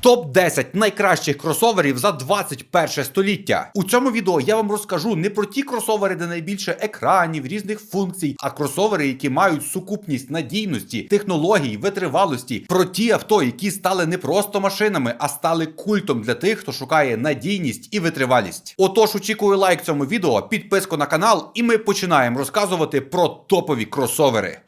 Топ 10 найкращих кросоверів за 21 століття. У цьому відео я вам розкажу не про ті кросовери, де найбільше екранів, різних функцій, а кросовери, які мають сукупність надійності, технологій, витривалості, про ті авто, які стали не просто машинами, а стали культом для тих, хто шукає надійність і витривалість. Отож, очікую лайк цьому відео, підписку на канал, і ми починаємо розказувати про топові кросовери.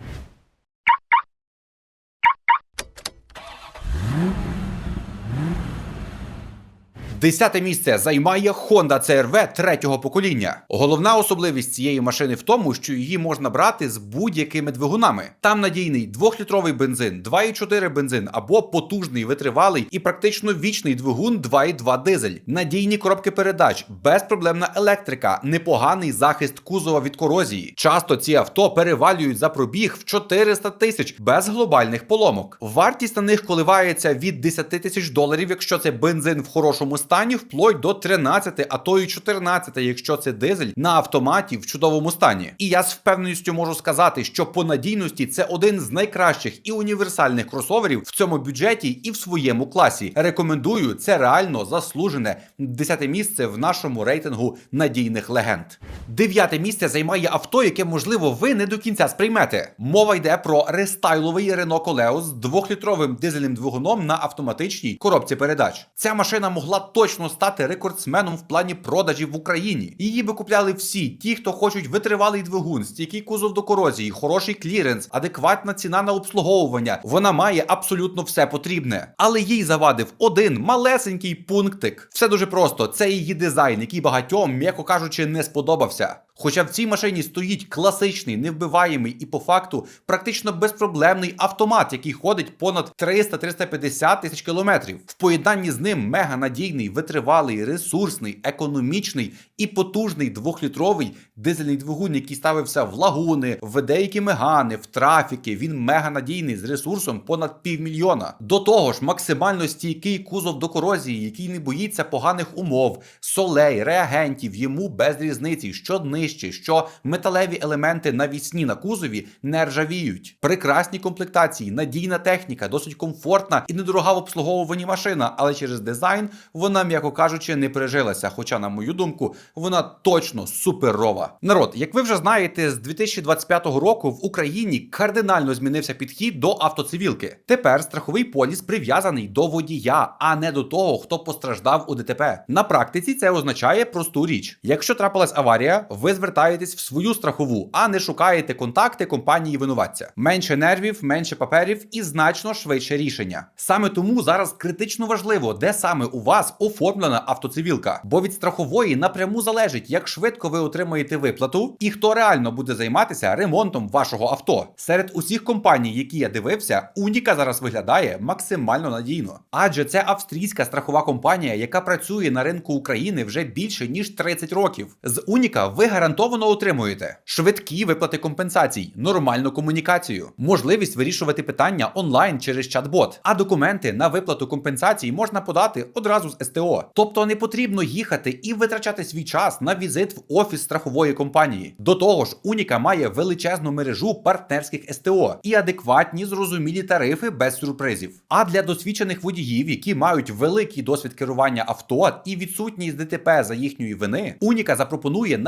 Десяте місце займає Honda CR-V третього покоління. Головна особливість цієї машини в тому, що її можна брати з будь-якими двигунами. Там надійний 2-літровий бензин, 2,4 бензин або потужний витривалий і практично вічний двигун 2,2 дизель, надійні коробки передач, безпроблемна електрика, непоганий захист кузова від корозії. Часто ці авто перевалюють за пробіг в 400 тисяч без глобальних поломок. Вартість на них коливається від 10 тисяч доларів, якщо це бензин в хорошому стані, вплоть до 13, а то й 14, якщо це дизель на автоматі в чудовому стані. І я з впевненістю можу сказати, що по надійності це один з найкращих і універсальних кросоверів в цьому бюджеті і в своєму класі. Рекомендую це реально заслужене 10 місце в нашому рейтингу надійних легенд. Дев'яте місце займає авто, яке можливо ви не до кінця сприймете. Мова йде про рестайловий Renault Coleos з двохлітровим дизельним двигуном на автоматичній коробці передач. Ця машина могла точно стати рекордсменом в плані продажів в Україні. Її би купляли всі, ті, хто хочуть витривалий двигун, стійкий кузов до корозії, хороший кліренс, адекватна ціна на обслуговування. Вона має абсолютно все потрібне. Але їй завадив один малесенький пунктик. Все дуже просто. Це її дизайн, який багатьом, м'яко кажучи, не сподобався. Хоча в цій машині стоїть класичний, невбиваємий і по факту практично безпроблемний автомат, який ходить понад 300-350 тисяч кілометрів. В поєднанні з ним мега надійний, витривалий, ресурсний, економічний і потужний двохлітровий дизельний двигун, який ставився в лагуни, в деякі мегани, в трафіки. Він мега надійний з ресурсом понад півмільйона. До того ж, максимально стійкий кузов до корозії, який не боїться поганих умов, солей, реагентів, йому без різниці, що нижче, що металеві елементи навісні на кузові не ржавіють. Прекрасні комплектації, надійна техніка, досить комфортна і недорога в обслуговуванні машина, але через дизайн вона, м'яко кажучи, не пережилася. Хоча, на мою думку, вона точно суперова. Народ, як ви вже знаєте, з 2025 року в Україні кардинально змінився підхід до автоцивілки. Тепер страховий поліс прив'язаний до водія, а не до того, хто постраждав у ДТП. На практиці це означає просту річ: якщо трапилась аварія, ви звертаєтесь в свою страхову, а не шукаєте контакти компанії винуватця. Менше нервів, менше паперів і значно швидше рішення. Саме тому зараз критично важливо, де саме у вас оформлена автоцивілка, бо від страхової напряму залежить, як швидко ви отримаєте виплату і хто реально буде займатися ремонтом вашого авто. Серед усіх компаній, які я дивився, Уніка зараз виглядає максимально надійно, адже це австрійська страхова компанія, яка працює на ринку України вже більше ніж 30 років. З Уніка ви гарантовано отримуєте швидкі виплати компенсацій, нормальну комунікацію, можливість вирішувати питання онлайн через чат-бот, а документи на виплату компенсацій можна подати одразу з СТО. Тобто не потрібно їхати і витрачати свій час на візит в офіс страхової компанії. До того ж, Уніка має величезну мережу партнерських СТО і адекватні зрозумілі тарифи без сюрпризів. А для досвідчених водіїв, які мають великий досвід керування авто і відсутність ДТП за їхньої вини, Уніка запропонує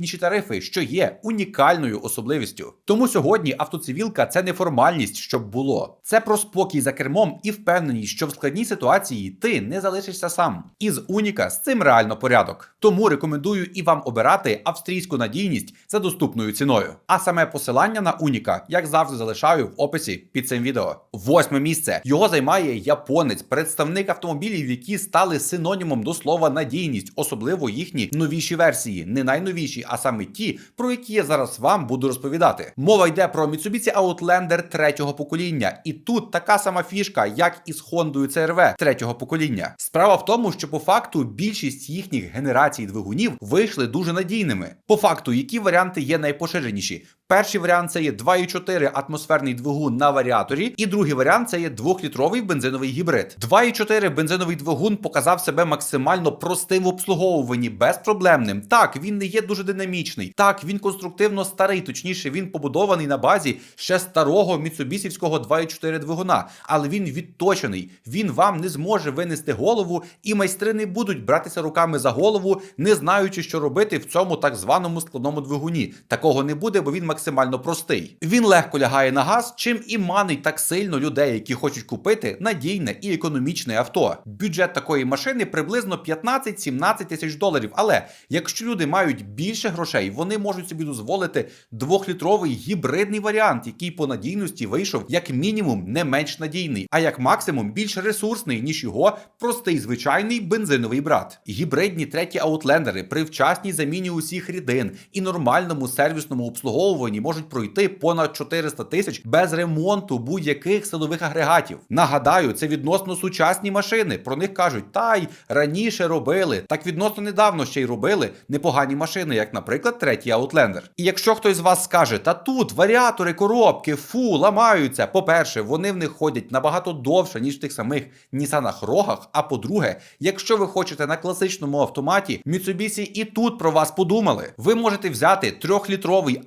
найвигідніші тарифи, що є унікальною особливістю. Тому сьогодні автоцивілка це не формальність, щоб було. Це про спокій за кермом і впевненість, що в складній ситуації ти не залишишся сам. І з Уніка з цим реально порядок. Тому рекомендую і вам обирати австрійську надійність за доступною ціною. А саме посилання на Уніка, як завжди, залишаю в описі під цим відео. Восьме місце його займає японець, представник автомобілів, які стали синонімом до слова надійність, особливо їхні новіші версії, не найновіші, а саме ті, про які я зараз вам буду розповідати. Мова йде про Mitsubishi Outlander третього покоління, і тут така сама фішка, як і з Honda CR-V третього покоління. Справа в тому, що по факту більшість їхніх генерацій двигунів вийшли дуже надійними. По факту, які варіанти є найпоширеніші? Перший варіант це є 2,4 атмосферний двигун на варіаторі, і другий варіант це є 2-літровий бензиновий гібрид. 2,4 бензиновий двигун показав себе максимально простим в обслуговуванні, безпроблемним. Так, він не є дуже динамічний. Так, він конструктивно старий, точніше, він побудований на базі ще старого міцубісівського 2,4 двигуна, але він відточений. Він вам не зможе винести голову, і майстри не будуть братися руками за голову, не знаючи, що робити в цьому так званому складному двигуні. Такого не буде, бо він максимально простий. Він легко лягає на газ, чим і манить так сильно людей, які хочуть купити надійне і економічне авто. Бюджет такої машини приблизно 15-17 тисяч доларів. Але якщо люди мають більше грошей, вони можуть собі дозволити двохлітровий гібридний варіант, який по надійності вийшов як мінімум не менш надійний, а як максимум більш ресурсний, ніж його простий звичайний бензиновий брат. Гібридні треті аутлендери при вчасній заміні усіх рідин і нормальному сервісному обслуговуванні можуть пройти понад 400 тисяч без ремонту будь-яких силових агрегатів. Нагадаю, це відносно сучасні машини. Про них кажуть, та й раніше робили. Так відносно недавно ще й робили непогані машини, як, наприклад, третій Outlander. І якщо хтось з вас скаже, та тут варіатори, коробки, фу, ламаються. По-перше, вони в них ходять набагато довше, ніж в тих самих Нісанах Рогах. А по-друге, якщо ви хочете на класичному автоматі, Mitsubishi і тут про вас подумали. Ви можете взяти трьохлітровий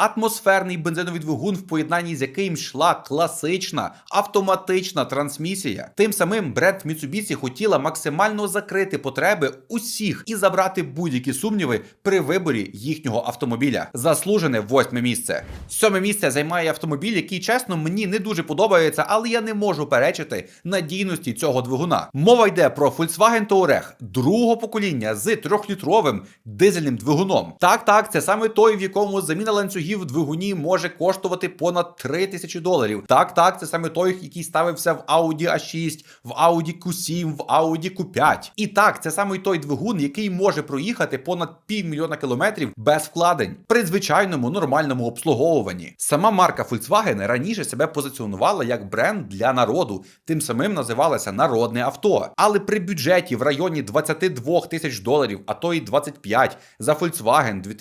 атмосферний бензиновий двигун, в поєднанні з яким йшла класична автоматична трансмісія. Тим самим бренд Mitsubishi хотіла максимально закрити потреби усіх і забрати будь-які сумніви при виборі їхнього автомобіля. Заслужене восьме місце. Сьоме місце займає автомобіль, який чесно мені не дуже подобається, але я не можу перечити надійності цього двигуна. Мова йде про Volkswagen Touareg другого покоління з трьохлітровим дизельним двигуном. Так, так, це саме той, в якому заміна ланцюгів в двигуні може коштувати понад 3 тисячі доларів. Так, так, це саме той, який ставився в Audi A6, в Audi Q7, в Audi Q5. І так, це саме той двигун, який може проїхати понад півмільйона кілометрів без вкладень при звичайному нормальному обслуговуванні. Сама марка Volkswagen раніше себе позиціонувала як бренд для народу, тим самим називалася народне авто. Але при бюджеті в районі 22 тисяч доларів, а то й 25 за Volkswagen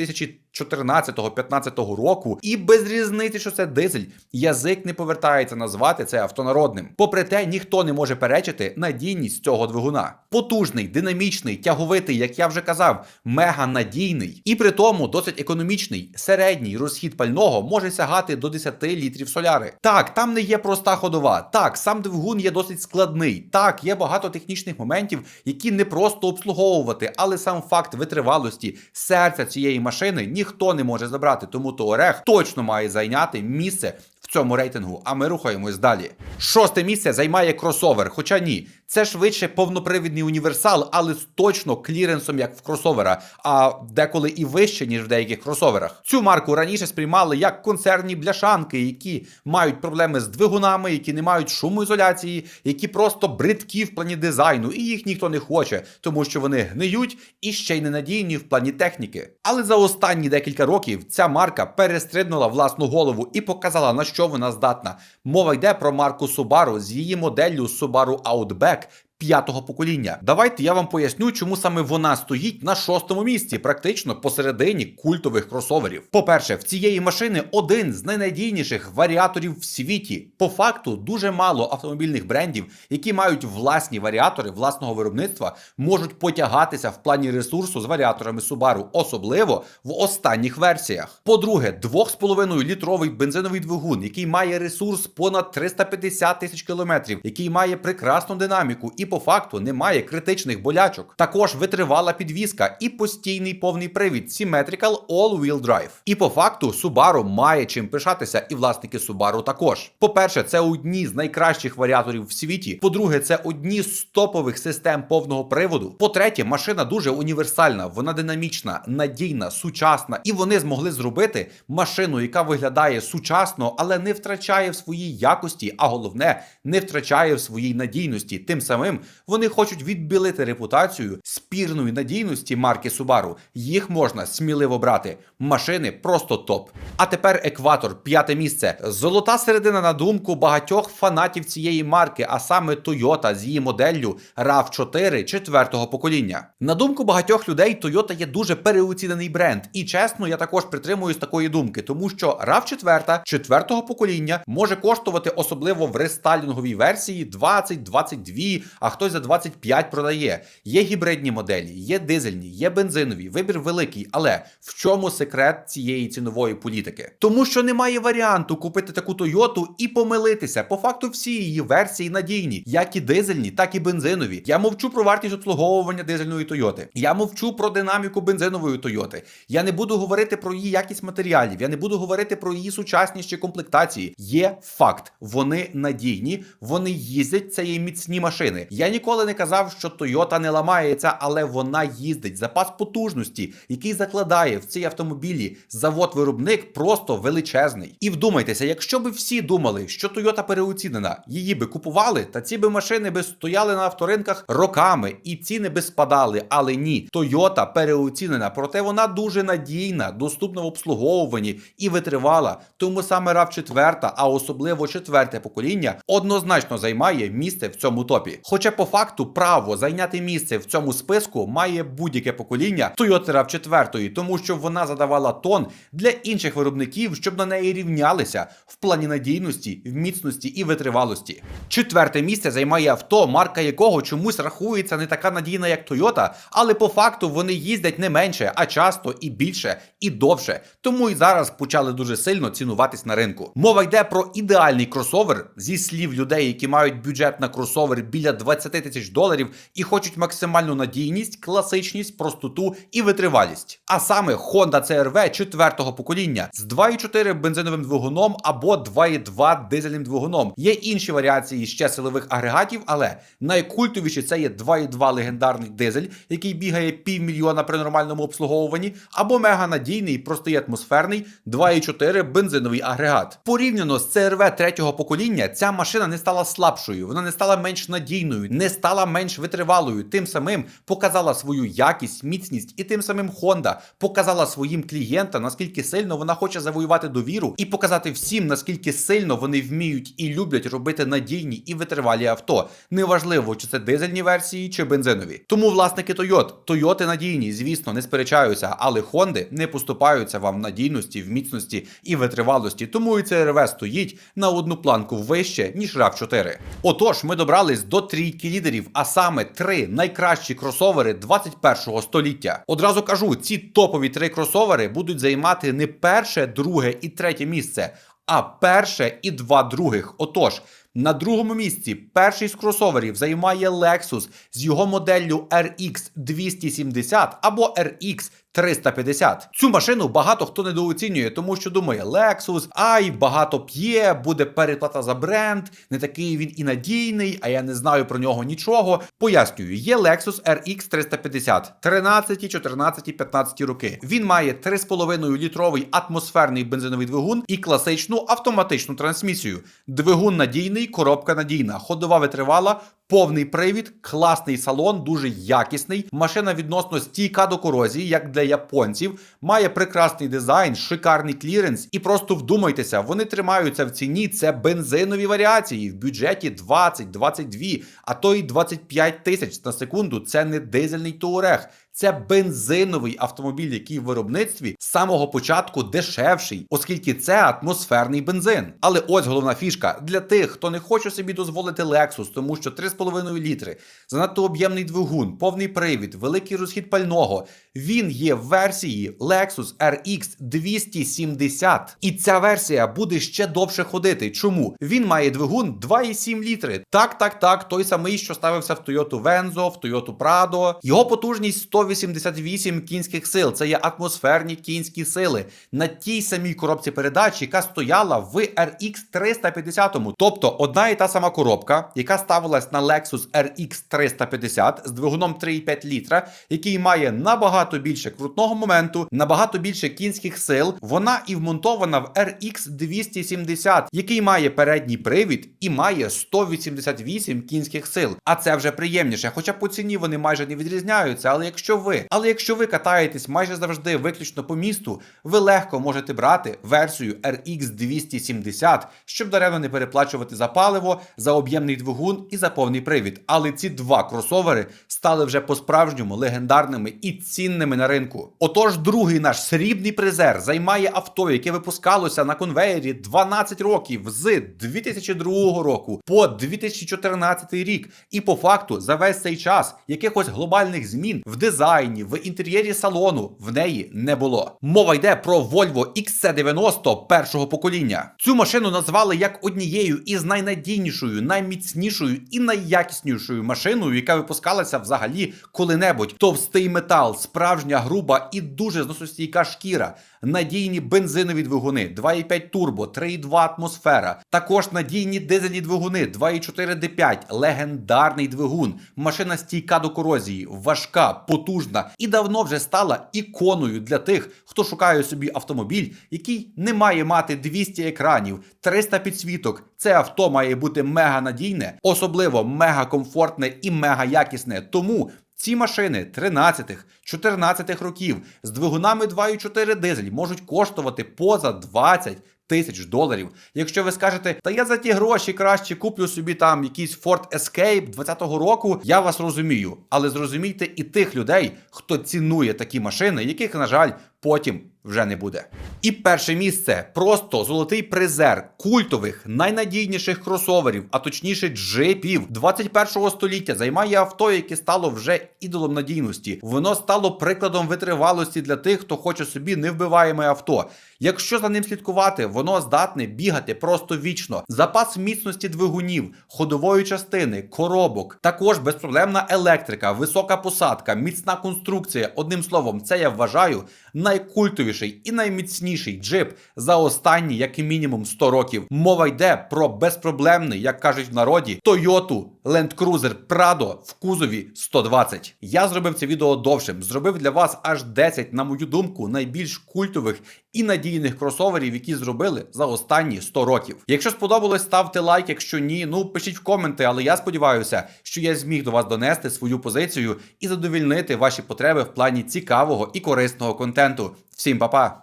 2014-15 року, і без різниці, що це дизель, язик не повертається назвати це автонародним. Попри те, ніхто не може перечити надійність цього двигуна. Потужний, динамічний, тяговитий, як я вже казав, мега надійний і при тому досить економічний. Середній розхід пального може сягати до 10 літрів соляри. Так, там не є проста ходова. Так, сам двигун є досить складний. Так, є багато технічних моментів, які не просто обслуговувати, але сам факт витривалості серця цієї машини ніхто не може забрати. Тому Touareg точно має зайняти місце в цьому рейтингу. А ми рухаємось далі. Шосте місце займає кросовер. Хоча ні, це швидше повнопривідний універсал, але з точно кліренсом, як в кросовера, а деколи і вище, ніж в деяких кросоверах. Цю марку раніше сприймали як концерні бляшанки, які мають проблеми з двигунами, які не мають шумоізоляції, які просто бридкі в плані дизайну, і їх ніхто не хоче, тому що вони гниють і ще й ненадійні в плані техніки. Але за останні декілька років ця марка перестрибнула власну голову і показала на що вона здатна. Мова йде про марку Subaru з її моделлю Subaru Outback back п'ятого покоління. Давайте я вам поясню, чому саме вона стоїть на шостому місці, практично посередині культових кросоверів. По-перше, в цієї машини один з найнадійніших варіаторів в світі. По факту, дуже мало автомобільних брендів, які мають власні варіатори власного виробництва, можуть потягатися в плані ресурсу з варіаторами Subaru, особливо в останніх версіях. По-друге, 2,5 літровий бензиновий двигун, який має ресурс понад 350 тисяч кілометрів, який має прекрасну динаміку і по факту немає критичних болячок. Також витривала підвіска і постійний повний привід Symmetrical All-Wheel Drive. І по факту Subaru має чим пишатися, і власники Subaru також. По-перше, це одні з найкращих варіаторів в світі. По-друге, це одні з топових систем повного приводу. По-третє, машина дуже універсальна, вона динамічна, надійна, сучасна, і вони змогли зробити машину, яка виглядає сучасно, але не втрачає в своїй якості, а головне, не втрачає в своїй надійності. Тим самим вони хочуть відбілити репутацію спірної надійності марки Subaru. Їх можна сміливо брати. Машини просто топ. А тепер екватор, п'яте місце. Золота середина на думку багатьох фанатів цієї марки, а саме Toyota з її моделлю RAV4 четвертого покоління. На думку багатьох людей, Toyota є дуже переоцінений бренд. І чесно, я також притримуюсь такої думки, тому що RAV4 четвертого покоління може коштувати особливо в рестайлінговій версії 20-22, а хтось за 25 продає. Є гібридні моделі, є дизельні, є бензинові. Вибір великий, але в чому секрет цієї цінової політики? Тому що немає варіанту купити таку Тойоту і помилитися. По факту всі її версії надійні, як і дизельні, так і бензинові. Я мовчу про вартість обслуговування дизельної Тойоти. Я мовчу про динаміку бензинової Тойоти. Я не буду говорити про її якість матеріалів. Я не буду говорити про її сучасність чи комплектації. Є факт, вони надійні, вони їздять. Це є міцні машини. Я ніколи не казав, що Toyota не ламається, але вона їздить. Запас потужності, який закладає в ці автомобілі завод-виробник, просто величезний. І вдумайтеся, якщо би всі думали, що Toyota переоцінена, її би купували, та ці би машини би стояли на авторинках роками, і ціни би спадали. Але ні, Toyota переоцінена, проте вона дуже надійна, доступна в обслуговуванні і витривала. Тому саме rav 4 а особливо четверте покоління, однозначно займає місце в цьому топі. Хоча по факту право зайняти місце в цьому списку має будь-яке покоління Toyota rav 4 тому що вона задавала тон для інших виробників, щоб на неї рівнялися в плані надійності, в міцності і витривалості. Четверте місце займає авто, марка якого чомусь рахується не така надійна, як Toyota, але по факту вони їздять не менше, а часто і більше, і довше. Тому і зараз почали дуже сильно цінуватись на ринку. Мова йде про ідеальний кросовер зі слів людей, які мають бюджет на кросовер біля 20 тисяч доларів і хочуть максимальну надійність, класичність, простоту і витривалість. А саме Honda CR-V четвертого покоління з 2,4 бензиновим двигуном або 2,2 дизельним двигуном. Є інші варіації ще силових агрегатів, але найкультовіші це є 2,2 легендарний дизель, який бігає півмільйона при нормальному обслуговуванні, або мега надійний, простий атмосферний 2,4 бензиновий агрегат. Порівняно з CRV третього покоління, ця машина не стала слабшою, вона не стала менш надійною, не стала менш витривалою. Тим самим показала свою якість, міцність, і тим самим Honda показала своїм клієнтам, наскільки сильно вона хоче завоювати довіру і показати всім, наскільки сильно вони вміють і люблять робити надійні і витривалі авто. Неважливо, чи це дизельні версії, чи бензинові. Тому власники Toyota, Toyota надійні, звісно, не сперечаються, але Honda не поступаються вам в надійності, в міцності і витривалості. Тому і CRV стоїть на одну планку вище, ніж rav 4 Отож, ми добрались до трійки лідерів, а саме три найкращі кросовери 21-го століття. Одразу кажу, ці топові три кросовери будуть займати не перше, друге і третє місце, а перше і два других. Отож. На другому місці перший з кросоверів займає Lexus з його моделлю RX 270 або RX 350. Цю машину багато хто недооцінює, тому що думає, Lexus, ай, багато п'є, буде переплата за бренд, не такий він і надійний, а я не знаю про нього нічого. Пояснюю, є Lexus RX 350, 13, 14, 15 роки. Він має 3,5 літровий атмосферний бензиновий двигун і класичну автоматичну трансмісію. Двигун надійний, коробка надійна, ходова витривала. Повний привід, класний салон, дуже якісний. Машина відносно стійка до корозії, як для японців. Має прекрасний дизайн, шикарний кліренс. І просто вдумайтеся, вони тримаються в ціні. Це бензинові варіації в бюджеті 20, 22, а то й 25 тисяч на секунду. Це не дизельний туарег. Це бензиновий автомобіль, який в виробництві з самого початку дешевший, оскільки це атмосферний бензин. Але ось головна фішка для тих, хто не хоче собі дозволити Lexus, тому що 3,5 літри, занадто об'ємний двигун, повний привід, великий розхід пального. Він є в версії Lexus RX 270. І ця версія буде ще довше ходити. Чому? Він має двигун 2,7 літри. Так, так, так, той самий, що ставився в Toyota Venzo, в Toyota Prado. Його потужність 100 188 кінських сил. Це є атмосферні кінські сили на тій самій коробці передач, яка стояла в RX 350. Тобто одна і та сама коробка, яка ставилась на Lexus RX 350 з двигуном 3,5 літра, який має набагато більше крутного моменту, набагато більше кінських сил. Вона і вмонтована в RX 270, який має передній привід і має 188 кінських сил. А це вже приємніше. Хоча по ціні вони майже не відрізняються. Але якщо ви, але якщо ви катаєтесь майже завжди виключно по місту, ви легко можете брати версію RX 270, щоб даремно не переплачувати за паливо, за об'ємний двигун і за повний привід. Але ці два кросовери стали вже по-справжньому легендарними і цінними на ринку. Отож, другий наш срібний призер займає авто, яке випускалося на конвеєрі 12 років з 2002 року по 2014 рік. І по факту за весь цей час якихось глобальних змін в дизайні, в інтер'єрі салону в неї не було. Мова йде про Volvo XC90 першого покоління. Цю машину назвали як однією із найнадійнішою, найміцнішою і найякіснішою машиною, яка випускалася взагалі коли-небудь. Товстий метал, справжня груба і дуже зносостійка шкіра, надійні бензинові двигуни, 2,5 турбо, 3,2 атмосфера. Також надійні дизельні двигуни, 2,4 D5, легендарний двигун, машина стійка до корозії, важка, потужна і давно вже стала іконою для тих, хто шукає собі автомобіль, який не має мати 200 екранів, 300 підсвіток. Це авто має бути мега надійне, особливо мега комфортне і мега якісне. Тому ці машини 13-х, 14-х років з двигунами 2,4 дизель можуть коштувати поза 20 тисяч доларів. Якщо ви скажете, та я за ті гроші краще куплю собі там якийсь Ford Escape 20-го року, я вас розумію. Але зрозумійте і тих людей, хто цінує такі машини, яких, на жаль, потім вже не буде. І перше місце просто золотий призер культових найнадійніших кросоверів, а точніше джипів 21-го століття займає авто, яке стало вже ідолом надійності. Воно стало прикладом витривалості для тих, хто хоче собі невбиваєме авто. Якщо за ним слідкувати, воно здатне бігати просто вічно. Запас міцності двигунів, ходової частини, коробок, також безпроблемна електрика, висока посадка, міцна конструкція. Одним словом, це я вважаю найкультовіший і найміцніший джип за останні, як і мінімум 100 років. Мова йде про безпроблемний, як кажуть в народі, Toyota Land Cruiser Prado в кузові 120. Я зробив це відео довшим, зробив для вас аж 10, на мою думку, найбільш культових і надійних кросоверів, які зробили за останні 100 років. Якщо сподобалось, ставте лайк. Якщо ні, ну пишіть в коменти, але я сподіваюся, що я зміг до вас донести свою позицію і задовільнити ваші потреби в плані цікавого і корисного контенту. Всім па-па!